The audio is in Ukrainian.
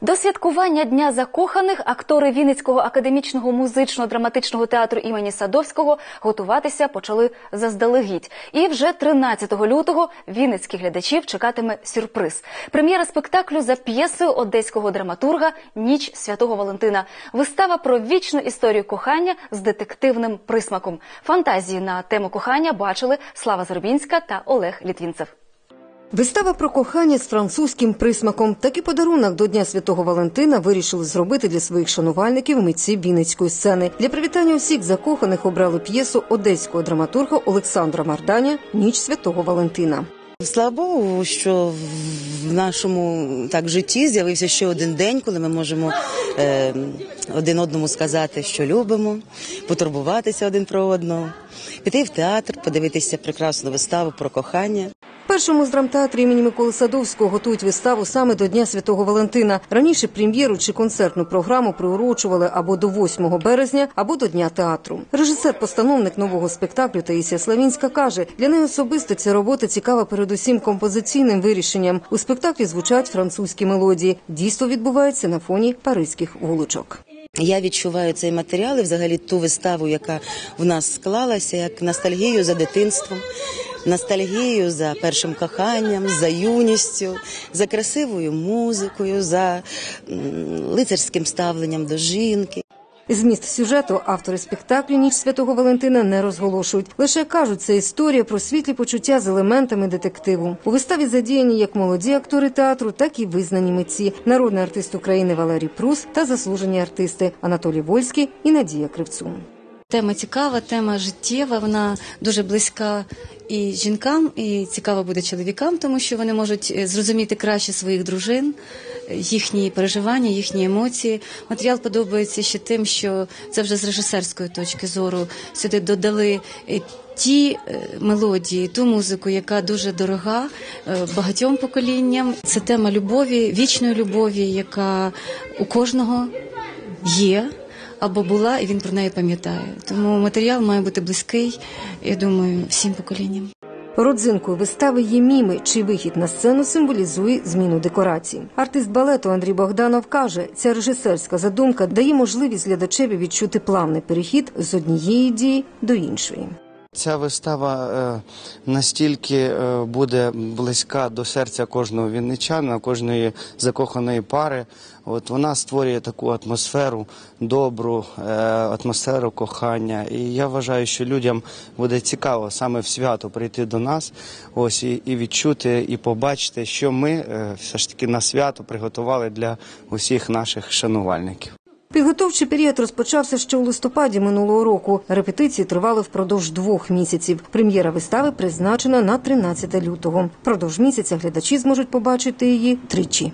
До святкування Дня закоханих актори Вінницького академічного музично-драматичного театру імені Садовського готуватися почали заздалегідь. І вже 13 лютого вінницьких глядачів чекатиме сюрприз. Прем'єра спектаклю за п'єсою одеського драматурга Ніч святого Валентина. Вистава про вічну історію кохання з детективним присмаком. Фантазії на тему кохання бачили Слава Зорбінська та Олег Літвінцев. Вистава про кохання з французьким присмаком. Такий подарунок до Дня Святого Валентина вирішили зробити для своїх шанувальників митці Вінницької сцени. Для привітання усіх закоханих обрали п'єсу одеського драматурга Олександра Марданя Ніч Святого Валентина. Слава Богу, що в нашому так житті з'явився ще один день, коли ми можемо е, один одному сказати, що любимо, потурбуватися один про одного, піти в театр, подивитися прекрасну виставу про кохання. Першому з драмтеатрі імені Миколи Садовського готують виставу саме до Дня Святого Валентина. Раніше прем'єру чи концертну програму приурочували або до 8 березня, або до Дня театру. Режисер-постановник нового спектаклю Таїсія Славінська каже, для неї особисто ця робота цікава передусім композиційним вирішенням. У спектаклі звучать французькі мелодії. Дійство відбувається на фоні паризьких вуличок. Я відчуваю цей матеріал і взагалі ту виставу, яка в нас склалася, як ностальгію за дитинством, ностальгію за першим коханням, за юністю, за красивою музикою, за лицарським ставленням до жінки. Зміст сюжету автори спектаклю Ніч Святого Валентина не розголошують. Лише кажуть, це історія про світлі почуття з елементами детективу. У виставі задіяні як молоді актори театру, так і визнані митці, народний артист України Валерій Прус та заслужені артисти Анатолій Вольський і Надія Кривцун. Тема цікава, тема життєва. Вона дуже близька і жінкам, і цікава буде чоловікам, тому що вони можуть е, зрозуміти краще своїх дружин, е, їхні переживання, їхні емоції. Матеріал подобається ще тим, що це вже з режисерської точки зору сюди додали. е, Ті мелодії, ту музику, яка дуже дорога багатьом поколінням. Це тема любові, вічної любові, яка у кожного є або була, і він про неї пам'ятає. Тому матеріал має бути близький, я думаю, всім поколінням. Родзинкою вистави є міми, чий вихід на сцену символізує зміну декорацій. Артист балету Андрій Богданов каже, ця режисерська задумка дає можливість глядачеві відчути плавний перехід з однієї дії до іншої. Ця вистава е, настільки е, буде близька до серця кожного вінничана, кожної закоханої пари. От вона створює таку атмосферу, добру е, атмосферу кохання. І я вважаю, що людям буде цікаво саме в свято прийти до нас, ось і, і відчути, і побачити, що ми все ж таки на свято приготували для усіх наших шанувальників. Підготовчий період розпочався ще у листопаді минулого року. Репетиції тривали впродовж двох місяців. Прем'єра вистави призначена на 13 лютого. Впродовж місяця глядачі зможуть побачити її тричі.